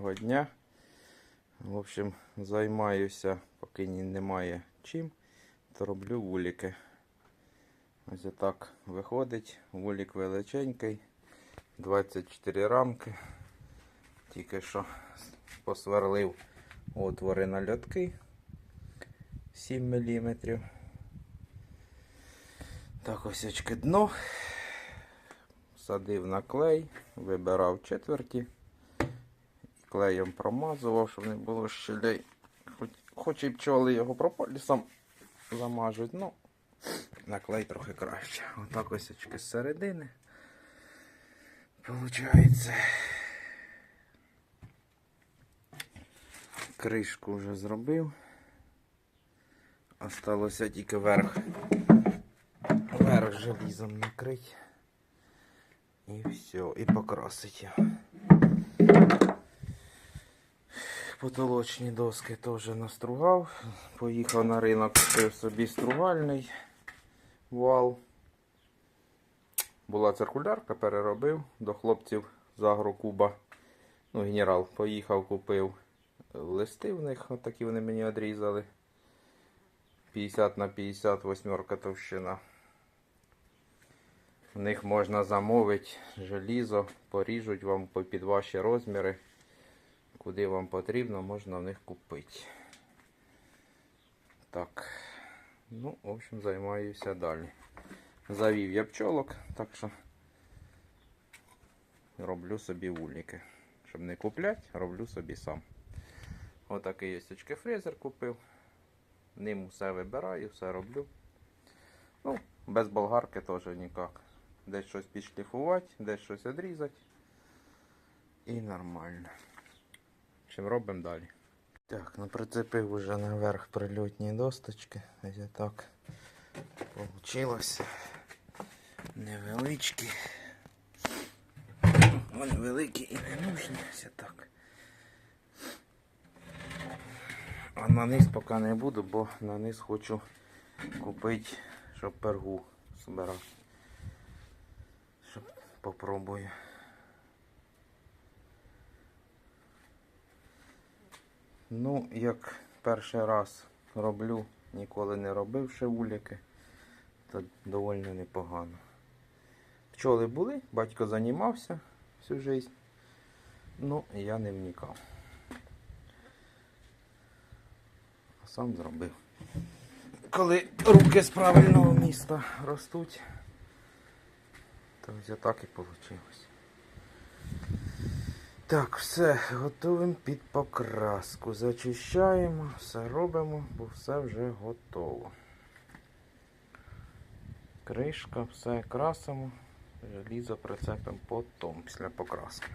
Доброго дня. В общем, займаюся, поки немає чим, то роблю вуліки. Ось отак виходить. Вулік величенький, 24 рамки. Тільки що посверлив отвори на льотки 7 мм. Так ось очки дно. Садив на клей, вибирав четверті. Клеєм промазував, щоб не було щелей. Хоч, хоч і пчоли його прополісом замажуть, ну на клей трохи краще. Отак ось очки з середини. Получається. Кришку вже зробив. Осталося тільки верх. Верх желізом накрить. І все, і покрасить його. Потолочні доски теж настругав. Поїхав на ринок, купив собі стругальний вал. Була циркулярка, переробив до хлопців з Агрокуба. Ну, генерал поїхав, купив листи в них, отакі вони мені відрізали. 50 на 50 восьмерка товщина. В них можна замовити желізо, поріжуть вам під ваші розміри. Куди вам потрібно, можна в них купити. Так. Ну, в общем, займаюся далі. Завів я пчолок, так що роблю собі вуліки. Щоб не купляти, роблю собі сам. Отакий є очки фрезер купив. Ним все вибираю, все роблю. Ну, без болгарки теж ніяк. Десь щось підшліфувати, десь щось відрізати. І нормально. Чим робимо далі. Так, ну прицепив уже наверх прильотні досточки. Ось так получилось. Невеличкі. Вони великі і не нужні. Ось так. А на низ поки не буду, бо на низ хочу купити, щоб пергу збирати. Щоб попробую. Ну, як перший раз роблю, ніколи не робив ще вуліки, то доволі непогано. Пчоли були, батько займався всю життя, ну я не вникав. А сам зробив. Коли руки з правильного міста ростуть, то ось так і вийшло. Так, все, готуємо під покраску. Зачищаємо, все робимо, бо все вже готово. Кришка, все красимо, желізо прицепимо потім після покраски.